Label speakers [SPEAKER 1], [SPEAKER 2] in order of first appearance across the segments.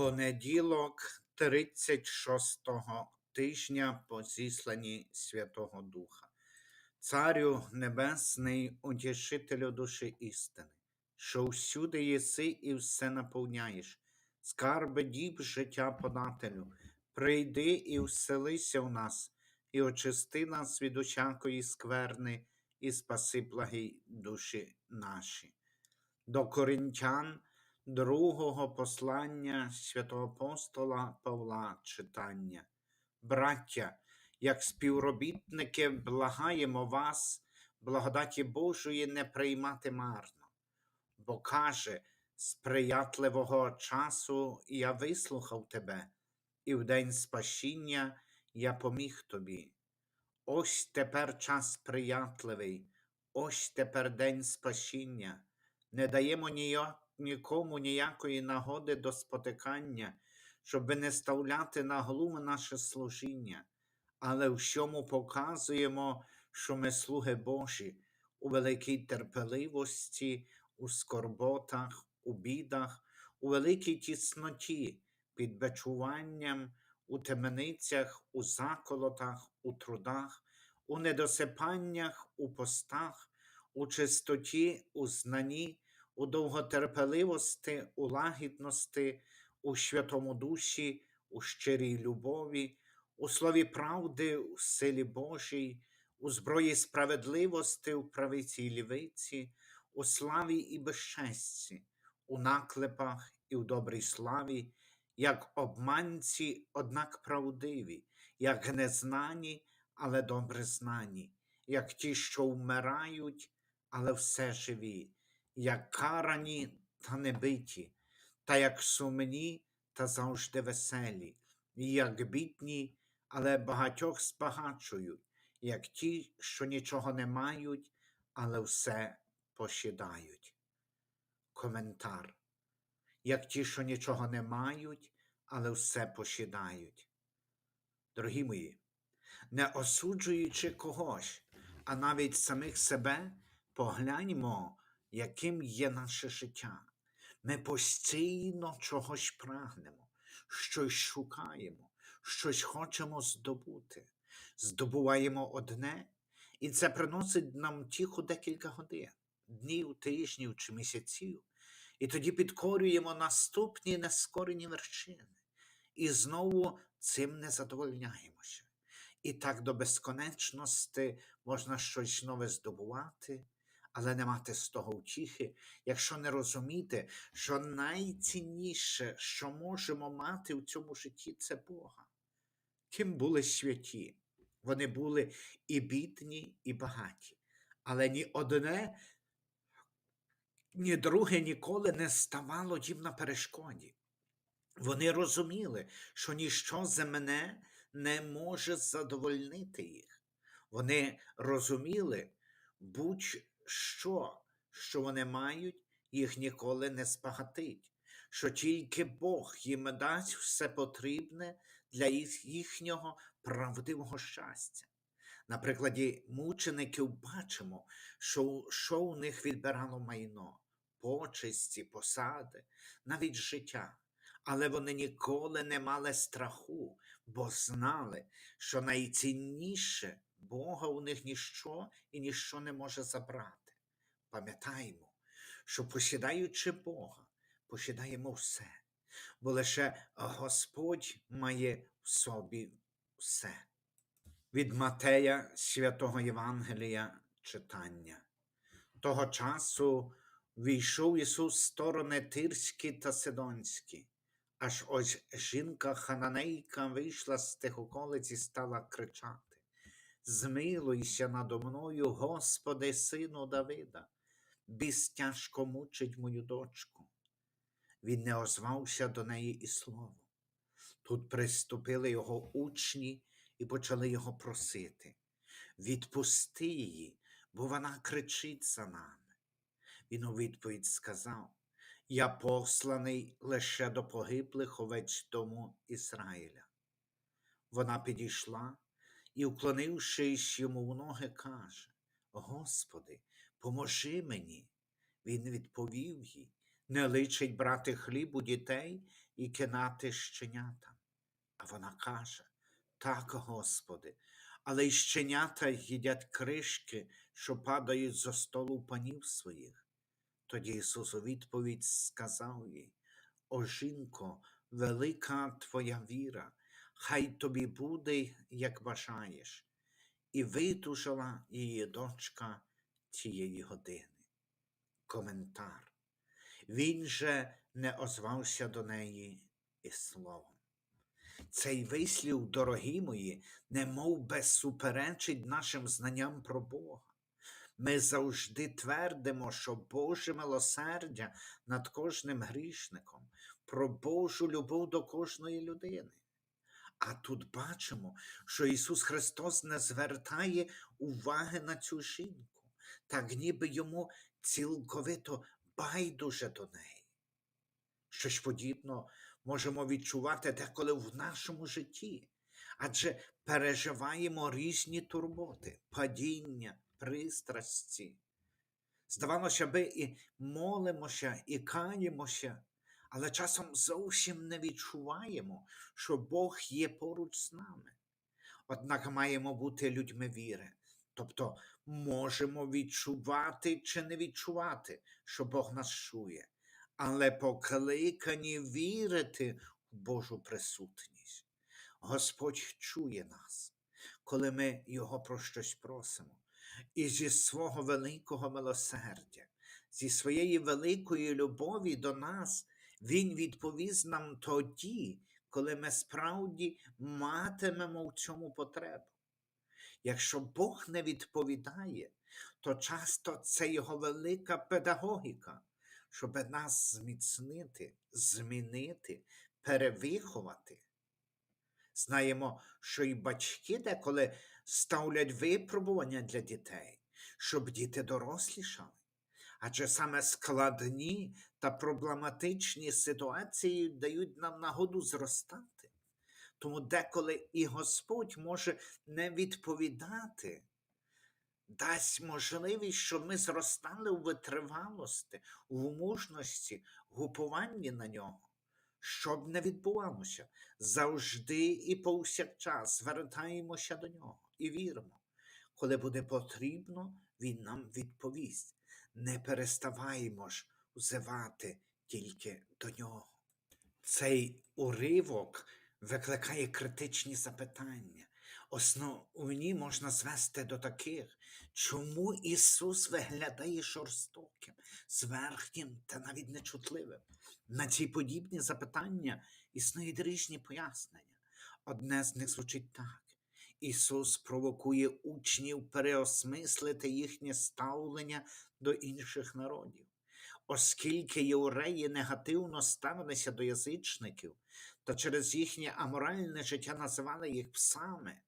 [SPEAKER 1] Понеділок 36-го тижня по зісланні Святого Духа. Царю Небесний, утішителю душі істини, що всюди єси і все наповняєш, скарби діб життя подателю, прийди і вселися в нас, і очисти нас від усякої скверни, і спаси благі душі наші. До коринтян другого послання святого апостола Павла читання. Браття, як співробітники, благаємо вас, благодаті Божої не приймати марно, бо каже, сприятливого часу я вислухав тебе, і в день спасіння я поміг тобі. Ось тепер час сприятливий, ось тепер день спасіння. Не даємо ніяк, нікому ніякої нагоди до спотикання, щоб не ставляти на глум наше служіння, але всьому показуємо, що ми слуги Божі у великій терпеливості, у скорботах, у бідах, у великій тісноті, під бичуванням, у темницях, у заколотах, у трудах, у недосипаннях, у постах, у чистоті, у знанні, у довготерпеливості, у лагідності, у святому душі, у щирій любові, у слові правди, у силі Божій, у зброї справедливості, у правиці і лівиці, у славі і безчесті, у наклепах і у добрій славі, як обманці, однак правдиві, як незнані, але добре знані, як ті, що вмирають, але все живі, як карані та не биті, та як сумні та завжди веселі, і як бідні, але багатьох збагачують, як ті, що нічого не мають, але все посідають. Коментар. Як ті, що нічого не мають, але все посідають. Дорогі мої, не осуджуючи когось, а навіть самих себе, погляньмо, яким є наше життя. Ми постійно чогось прагнемо, щось шукаємо, щось хочемо здобути. Здобуваємо одне, і це приносить нам тихо декілька годин, днів, тижнів чи місяців. І тоді підкорюємо наступні нескорені вершини. І знову цим не задовольняємося. І так до безконечності можна щось нове здобувати, але не мати з того втіхи, якщо не розуміти, що найцінніше, що можемо мати в цьому житті, це Бога. Ким були святі? Вони були і бідні, і багаті, але ні одне, ні друге ніколи не ставало їм на перешкоді. Вони розуміли, що ніщо земне не може задовольнити їх. Вони розуміли, будь-що, що що вони мають, їх ніколи не спагатить, що тільки Бог їм дасть все потрібне для їхнього правдивого щастя. На прикладі мучеників бачимо, що, що у них відбирало майно, почесті, посади, навіть життя. Але вони ніколи не мали страху, бо знали, що найцінніше Бога у них ніщо і ніщо не може забрати. Пам'ятаємо, що посідаючи Бога, посідаємо все, бо лише Господь має в собі все. Від Матея святого Євангелія читання. Того часу війшов Ісус з сторони Тирські та Сидонські, аж ось жінка хананейка вийшла з тих околиць і стала кричати: Змилуйся надо мною, Господи, сину Давида, біс тяжко мучить мою дочку. Він не озвався до неї і словом. Тут приступили його учні і почали його просити. Відпусти її, бо вона кричить за нами. Він у відповідь сказав: Я посланий лише до погиблих овець дому Ізраїля. Вона підійшла і, уклонившись йому в ноги, каже: Господи, поможи мені. Він відповів їй: Не личить брати хліб у дітей і кинати щенята. А вона каже: Так, Господи, але й щенята їдять кришки, що падають зо столу панів своїх. Тоді Ісус у відповідь сказав їй: О жінко, велика твоя віра, хай тобі буде, як бажаєш, і видужала її дочка тієї години. Коментар. Він же не озвався до неї і словом. Цей вислів, дорогі мої, немов би суперечить нашим знанням про Бога. Ми завжди твердимо, що Боже милосердя над кожним грішником, про Божу любов до кожної людини. А тут бачимо, що Ісус Христос не звертає уваги на цю жінку, так ніби йому цілковито байдуже до неї. Щось подібно можемо відчувати деколи в нашому житті, адже переживаємо різні турботи, падіння, пристрасті. Здавалося би, і молимося, і каємося, але часом зовсім не відчуваємо, що Бог є поруч з нами. Однак маємо бути людьми віри, тобто можемо відчувати чи не відчувати, що Бог нас чує, але покликані вірити в Божу присутність. Господь чує нас, коли ми Його про щось просимо, і зі свого великого милосердя, зі своєї великої любові до нас, Він відповість нам тоді, коли ми справді матимемо в цьому потребу. Якщо Бог не відповідає, то часто це його велика педагогіка, щоб нас зміцнити, змінити, перевиховати. Знаємо, що і батьки деколи ставлять випробування для дітей, щоб діти дорослішали. Адже саме складні та проблематичні ситуації дають нам нагоду зростати. Тому деколи і Господь може не відповідати, дасть можливість, щоб ми зростали у витривалості, у мужності, в гупуванні на нього. Щоб не відбувалося, завжди і повсякчас звертаємося до нього і віримо. Коли буде потрібно, він нам відповість. Не переставаємо ж взивати тільки до нього. Цей уривок викликає критичні запитання. Основні можна звести до таких, чому Ісус виглядає жорстоким, зверхнім та навіть нечутливим. На ці подібні запитання існують різні пояснення. Одне з них звучить так. Ісус провокує учнів переосмислити їхнє ставлення до інших народів. Оскільки євреї негативно ставилися до язичників та через їхнє аморальне життя називали їх псами,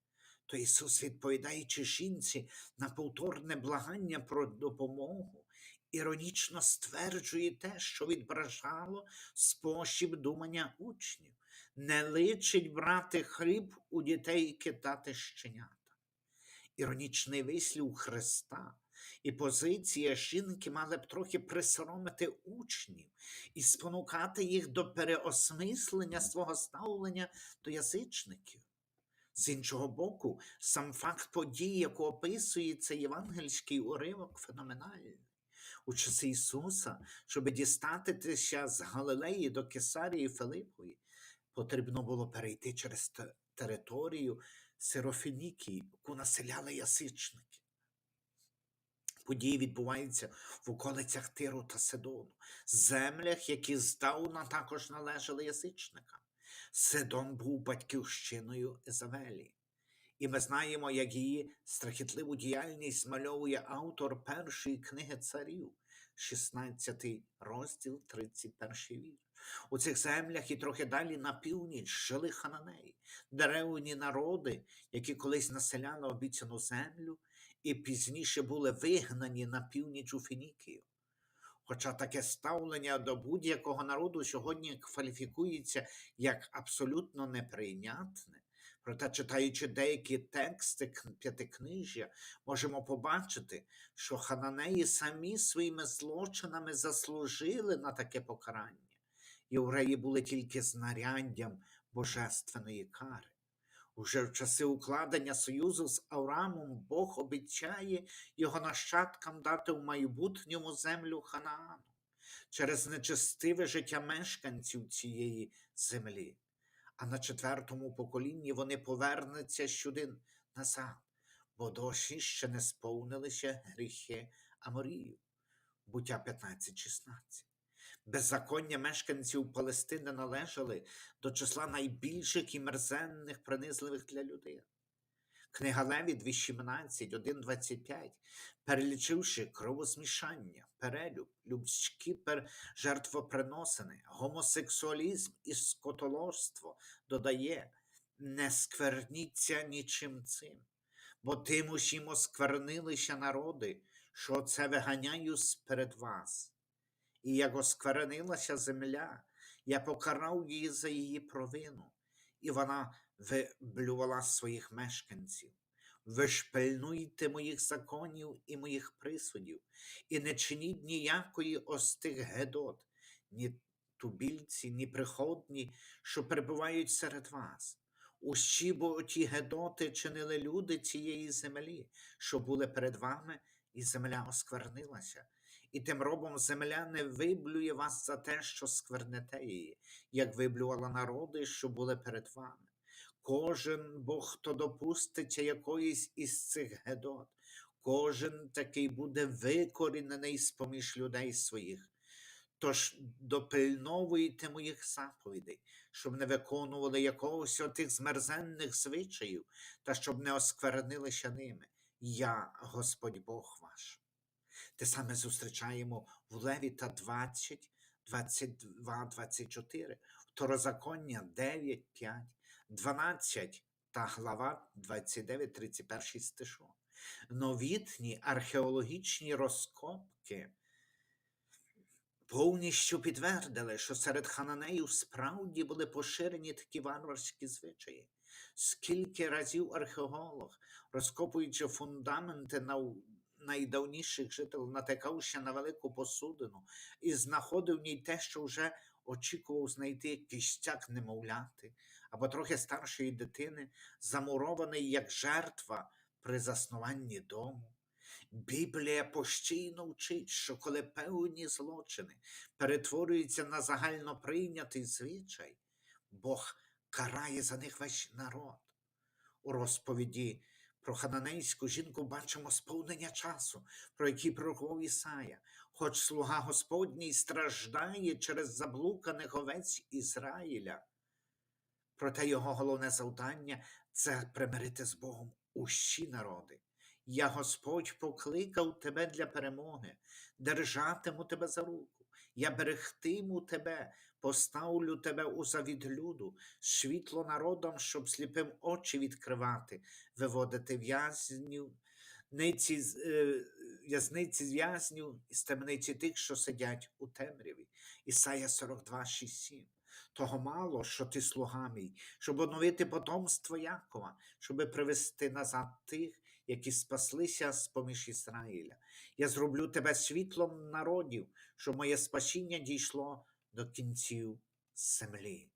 [SPEAKER 1] то Ісус, відповідаючи жінці на повторне благання про допомогу, іронічно стверджує те, що відображало спосіб думання учнів, не личить брати хліб у дітей і кидати щенята. Іронічний вислів Христа і позиція жінки мали б трохи присоромити учнів і спонукати їх до переосмислення свого ставлення до язичників. З іншого боку, сам факт подій, яку описує цей євангельський уривок, феноменальний. У часи Ісуса, щоб дістатися з Галилеї до Кесарії Филиппової, потрібно було перейти через територію Сирофінікії, яку населяли язичники. Події відбуваються в околицях Тиру та Сидону, землях, які здавна також належали язичникам. Сидон був батьківщиною Ізавелі. І ми знаємо, як її страхітливу діяльність мальовує автор першої книги царів, 16 розділ, 31 вірш. У цих землях і трохи далі на північ жили хананеї, деревні народи, які колись населяли обіцяну землю і пізніше були вигнані на північ у Фінікію. Хоча таке ставлення до будь-якого народу сьогодні кваліфікується як абсолютно неприйнятне, Проте, читаючи деякі тексти кн- п'ятикнижжя, можемо побачити, що хананеї самі своїми злочинами заслужили на таке покарання. Євреї були тільки знаряддям божественної кари. Уже в часи укладення союзу з Авраамом Бог обіцяє його нащадкам дати в майбутньому землю Ханаану через нечестиве життя мешканців цієї землі. А на четвертому поколінні вони повернуться сюди назад, бо досі ще не сповнилися гріхи Аморію. Буття 15-16. Беззаконня мешканців Палестини належали до числа найбільших і мерзенних, принизливих для людей. Книга Леві 2.17, 1.25, перелічивши кровозмішання, перелюб, людські жертвоприносини, гомосексуалізм і скотоложство, додає, не скверніться нічим цим, бо тим усім осквернилися народи, що це виганяю перед вас. І як осквернилася земля, я покарав її за її провину, і вона виблювала своїх мешканців. Ви ж пильнуйте моїх законів і моїх присудів, і не чиніть ніякої остих гедот, ні тубільці, ні приходні, що перебувають серед вас. Усі бо ті гедоти чинили люди цієї землі, що були перед вами, і земля осквернилася. І тим робом земля не виблює вас за те, що сквернете її, як виблювала народи, що були перед вами. Кожен бо хто допуститься якоїсь із цих гедот, кожен такий буде викорінений з поміж людей своїх. Тож допильновуйте моїх заповідей, щоб не виконували якогось отих змерзенних звичаїв, та щоб не осквернилися ними. Я, Господь Бог ваш. Те саме зустрічаємо в Левіта 20, 22, 24, Второзаконня 9, 5, 12 та глава 29, 31 стишу. Новітні археологічні розкопки повністю підтвердили, що серед хананеїв справді були поширені такі варварські звичаї. Скільки разів археолог, розкопуючи фундаменти найдавніших жителів, натикався на велику посудину і знаходив в ній те, що вже очікував знайти кістяк немовляти або трохи старшої дитини, замурований як жертва при заснуванні дому. Біблія постійно вчить, що коли певні злочини перетворюються на загально прийнятий звичай, Бог карає за них весь народ. У розповіді про хананейську жінку бачимо сповнення часу, про який пророкував Ісая. Хоч слуга Господній страждає через заблуканих овець Ізраїля. Проте його головне завдання це примирити з Богом усі народи. Я Господь покликав тебе для перемоги, держатиму тебе за руку, я берегтиму тебе, поставлю тебе у завід люду, світло народам, щоб сліпим очі відкривати, виводити в'язнів, з- е, в'язниці в'язнів і темниці тих, що сидять у темряві. Ісая 42, 6, 7. Того мало, що ти слуга мій, щоб оновити потомство Якова, щоб привести назад тих, які спаслися з поміж Ізраїля. Я зроблю тебе світлом народів, щоб моє спасіння дійшло до кінців землі.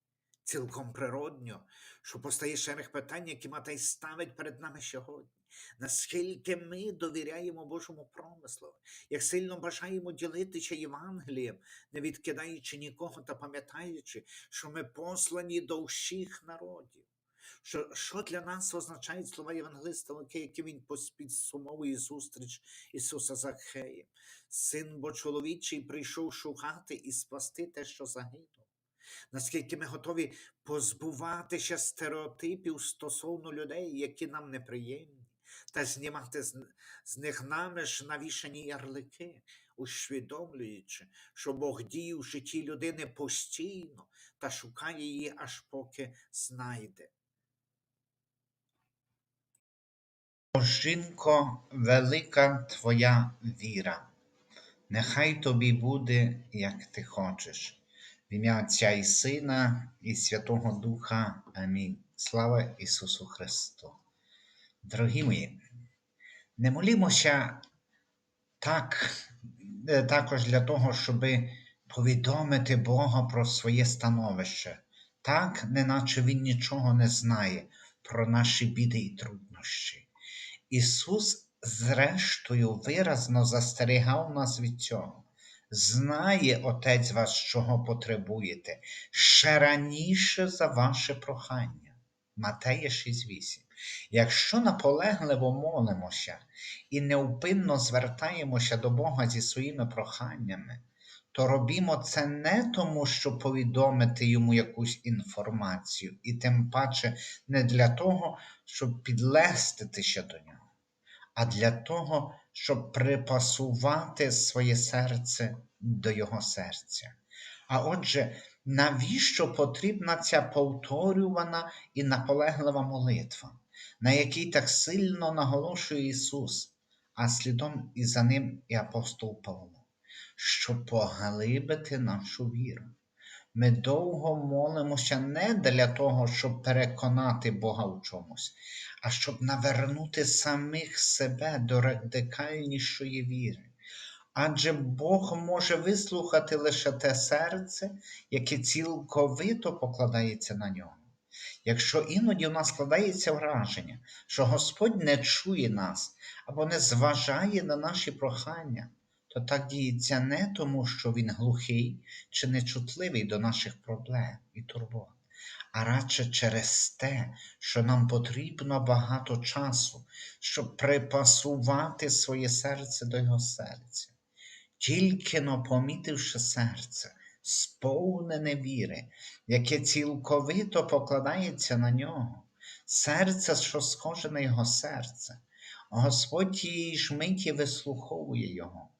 [SPEAKER 1] Цілком природньо, що постає шерех питань, які Матай ставить перед нами сьогодні. Наскільки ми довіряємо Божому промислу, як сильно бажаємо ділитися Євангелієм, не відкидаючи нікого та пам'ятаючи, що ми послані до всіх народів. Що, що для нас означають слова Євангелиста Луки, які він підсумовує зустріч Ісуса з Закхеєм? Син бо чоловічий прийшов шукати і спасти те, що загинуло. Наскільки ми готові позбуватися стереотипів стосовно людей, які нам неприємні, та знімати з, з них нами ж навішані ярлики, усвідомлюючи, що Бог діє в житті людини постійно та шукає її, аж поки знайде. О, Жінко, велика твоя віра, нехай тобі буде, як ти хочеш. В ім'я Отця і Сина, і Святого Духа. Амінь.
[SPEAKER 2] Слава Ісусу Христу! Дорогі мої, не молімося так, е, також для того, щоб повідомити Бога про своє становище, так, неначе Він нічого не знає про наші біди і труднощі. Ісус, зрештою, виразно застерігав нас від цього. Знає Отець вас, чого потребуєте, ще раніше за ваше прохання. Матея 6.8. Якщо наполегливо молимося і неупинно звертаємося до Бога зі своїми проханнями, то робімо це не тому, щоб повідомити йому якусь інформацію, і тим паче не для того, щоб підлеститися до нього а для того, щоб припасувати своє серце до Його серця. А отже, навіщо потрібна ця повторювана і наполеглива молитва, на якій так сильно наголошує Ісус, а слідом і за ним і апостол Павло, щоб поглибити нашу віру. Ми довго молимося не для того, щоб переконати Бога в чомусь, а щоб навернути самих себе до радикальнішої віри. Адже Бог може вислухати лише те серце, яке цілковито покладається на нього. Якщо іноді в нас складається враження, що Господь не чує нас або не зважає на наші прохання, то так діється не тому, що Він глухий чи нечутливий до наших проблем і турбот, а радше через те, що нам потрібно багато часу, щоб припасувати своє серце до Його серця. Тільки но помітивши серце, сповнене віри, яке цілковито покладається на нього, серце, що схоже на його серце, Господь тієї ж миті вислуховує його.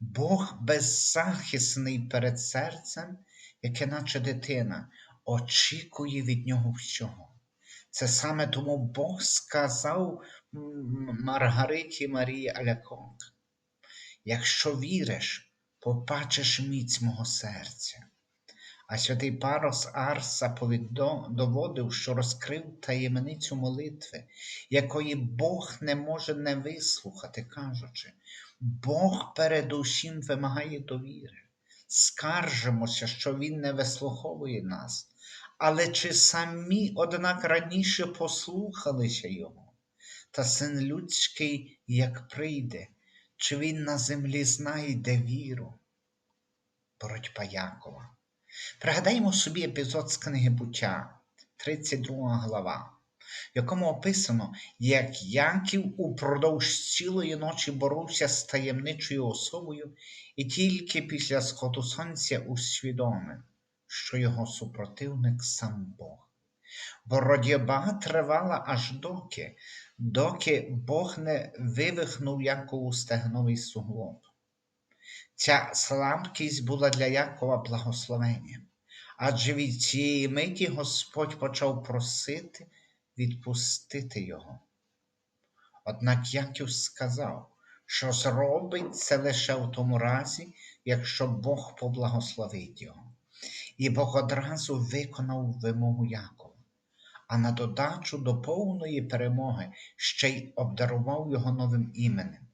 [SPEAKER 2] Бог беззахисний перед серцем, яке, наче дитина, очікує від нього всього. Це саме тому Бог сказав Маргариті Марії Аляконг, якщо віриш, побачиш міць мого серця. А святий Парос Арса доводив, що розкрив таємницю молитви, якої Бог не може не вислухати, кажучи, Бог передусім вимагає довіри. Скаржимося, що Він не вислуховує нас, але чи самі, однак, раніше послухалися Його? Та син людський, як прийде, чи він на землі знайде віру? Боротьба Якова. Пригадаємо собі епізод з книги буття, 32 глава, в якому описано, як Яків упродовж цілої ночі боровся з таємничою особою і тільки після сходу сонця усвідомив, що його супротивник сам Бог. Боротьба тривала аж доки, доки Бог не вивихнув Якову стегновий суглоб. Ця слабкість була для Якова благословенням, адже від цієї миті Господь почав просити відпустити його. Однак Яків сказав, що зробить це лише в тому разі, якщо Бог поблагословить його. І Бог одразу виконав вимогу Якова, а на додачу до повної перемоги ще й обдарував його новим іменем.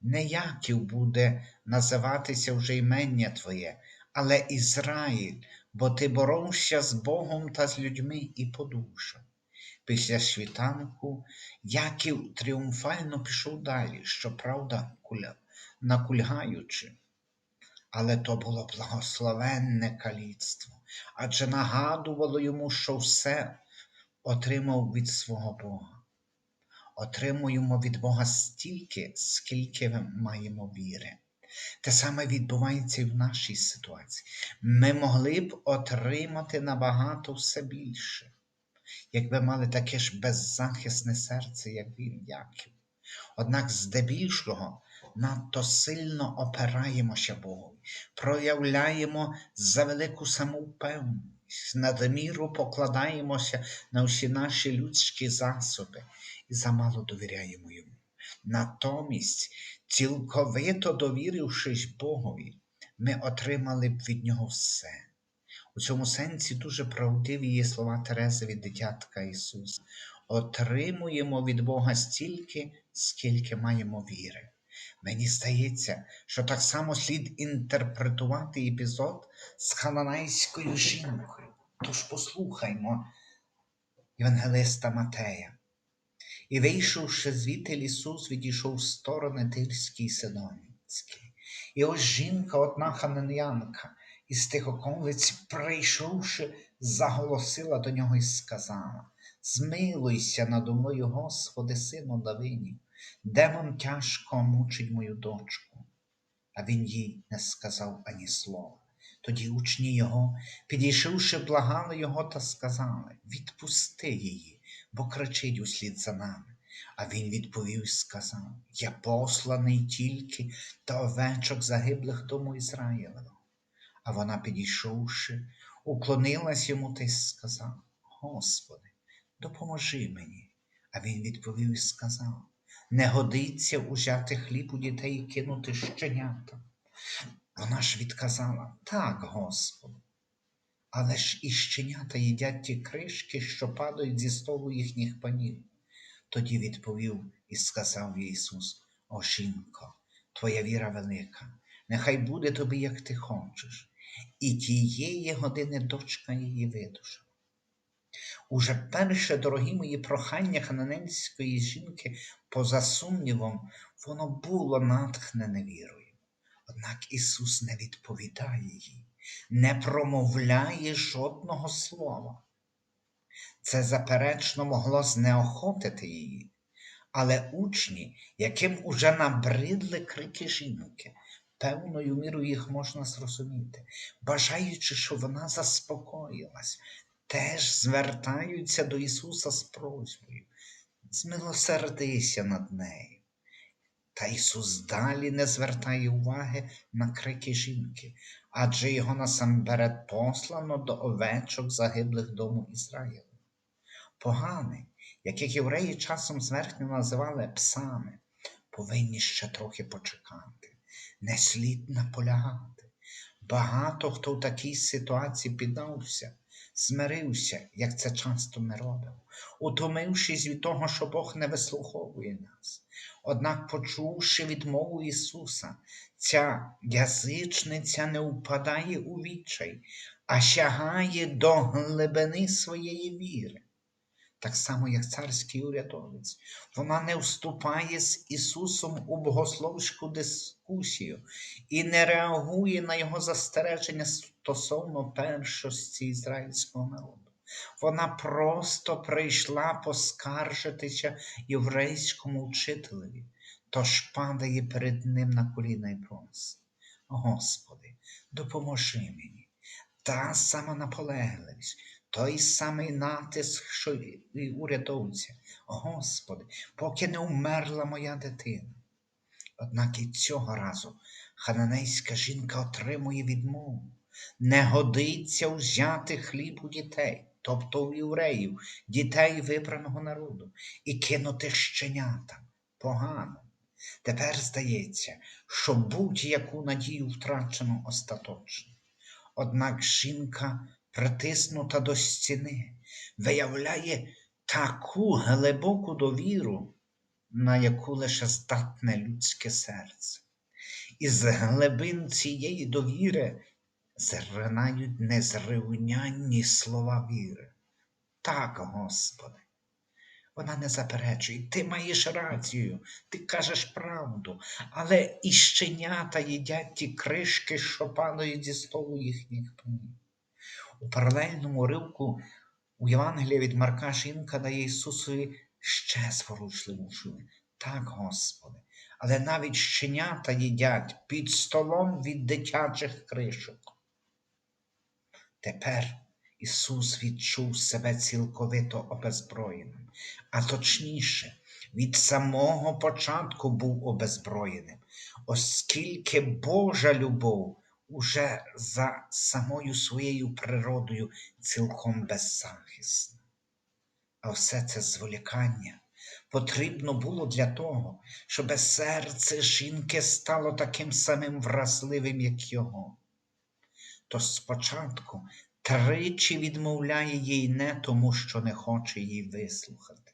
[SPEAKER 2] Не Яків буде називатися вже імення Твоє, але Ізраїль, бо ти боровся з Богом та з людьми і по душах. Після світанку Яків тріумфально пішов далі, щоправда, накульгаючи. Але то було благословенне каліцтво, адже нагадувало йому, що все отримав від свого Бога. Отримуємо від Бога стільки, скільки ми маємо віри. Те саме відбувається і в нашій ситуації. Ми могли б отримати набагато все більше якби мали таке ж беззахисне серце, як він, Яків. Однак здебільшого надто сильно опираємося Богу, проявляємо за велику самовпевненість, надміру покладаємося на всі наші людські засоби і замало довіряємо йому. Натомість, цілковито довірившись Богові, ми отримали б від нього все. У цьому сенсі дуже правдиві є слова Терези від дитятка Ісуса. Отримуємо від Бога стільки, скільки маємо віри. Мені здається, що так само слід інтерпретувати епізод з хананайською жінкою. Тож послухаймо Євангелиста Матея. І вийшовши звідти Ісус, відійшов в сторони Тирській Сидонській. І ось жінка, одна хананянка, із тих околиць, прийшовши, заголосила до нього і сказала: Змилуйся надо мною, Господи, сину Давинів, демон тяжко мучить мою дочку. А він їй не сказав ані слова. Тоді учні його, підійшовши, благали його та сказали: Відпусти її, бо кричить услід за нами. А він відповів і сказав: Я посланий тільки до овечок загиблих дому Ізраїлевого. А вона, підійшовши, уклонилась йому та й сказала: Господи, допоможи мені. А він відповів і сказав: Не годиться узяти хліб у дітей і кинути щенята. Вона ж відказала: Так, Господи. Але ж і щенята їдять ті кришки, що падають зі столу їхніх панів. Тоді відповів і сказав Ісус: О жінко, твоя віра велика, нехай буде тобі, як ти хочеш. І тієї години дочка її видушила. Уже перше, дорогі мої прохання хананенської жінки, поза сумнівом, воно було натхнене вірою. Однак Ісус не відповідає їй, не промовляє жодного слова. Це заперечно могло знеохотити її, але учні, яким уже набридли крики жінки, певною мірою їх можна зрозуміти, бажаючи, щоб вона заспокоїлась, теж звертаються до Ісуса з просьбою. Змилосердися над нею. Та Ісус далі не звертає уваги на крики жінки, адже його насамперед послано до овечок загиблих дому Ізраїлу. Погани, яких євреї часом зверхньо називали псами, повинні ще трохи почекати, не слід наполягати. Багато хто в такій ситуації піддався, змирився, як це часто ми робимо, утомившись від того, що Бог не вислуховує нас. Однак, почувши відмову Ісуса, ця язичниця не впадає у відчай, а сягає до глибини своєї віри. Так само, як царський урядовець, вона не вступає з Ісусом у богословську дискусію і не реагує на Його застереження стосовно першості ізраїльського народу. Вона просто прийшла поскаржитися єврейському вчителеві, тож падає перед ним на коліна і просить. Господи, допоможи мені. Та сама наполегливість, той самий натиск, що і урядовця. Господи, поки не вмерла моя дитина. Однак і цього разу хананейська жінка отримує відмову. Не годиться взяти хліб у дітей, тобто у євреїв, дітей вибраного народу, і кинути щенята. Погано. Тепер здається, що будь-яку надію втрачено остаточно. Однак жінка, притиснута до стіни, виявляє таку глибоку довіру, на яку лише здатне людське серце. І з глибин цієї довіри зринають незрівнянні слова віри. Так, Господи. Вона не заперечує, ти маєш рацію, ти кажеш правду, але і щенята їдять ті кришки, що падають зі столу їхніх панів. У паралельному ривку у Євангелія від Марка жінка дає Ісусові ще зворушливішу. Так, Господи, але навіть щенята їдять під столом від дитячих кришок. Тепер Ісус відчув себе цілковито обезброєним, а точніше, від самого початку був обезброєним, оскільки Божа любов уже за самою своєю природою цілком беззахисна. А все це зволікання потрібно було для того, щоб серце жінки стало таким самим вразливим, як його. То спочатку тричі відмовляє їй не тому, що не хоче її вислухати,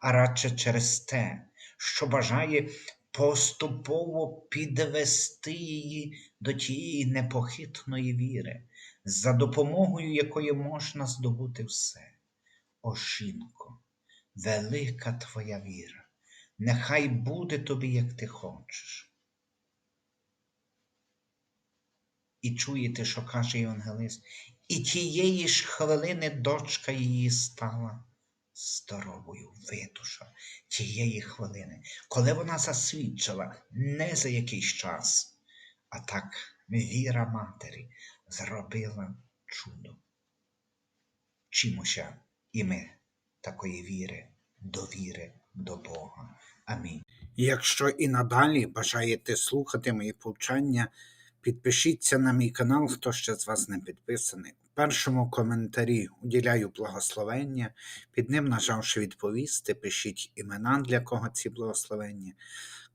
[SPEAKER 2] а радше через те, що бажає поступово підвести її до тієї непохитної віри, за допомогою якої можна здобути все. О, жінко, велика твоя віра, нехай буде тобі, як ти хочеш. І чуєте, що каже Євангелист, і тієї ж хвилини дочка її стала здоровою, видуша тієї хвилини, коли вона засвідчила не за якийсь час, а так віра матері зробила чудо. Чимося і ми такої віри, довіри до Бога. Амінь.
[SPEAKER 1] Якщо і надалі бажаєте слухати мої повчання, підпишіться на мій канал, хто ще з вас не підписаний. В першому коментарі уділяю благословення, під ним нажавши відповісти, пишіть імена, для кого ці благословення,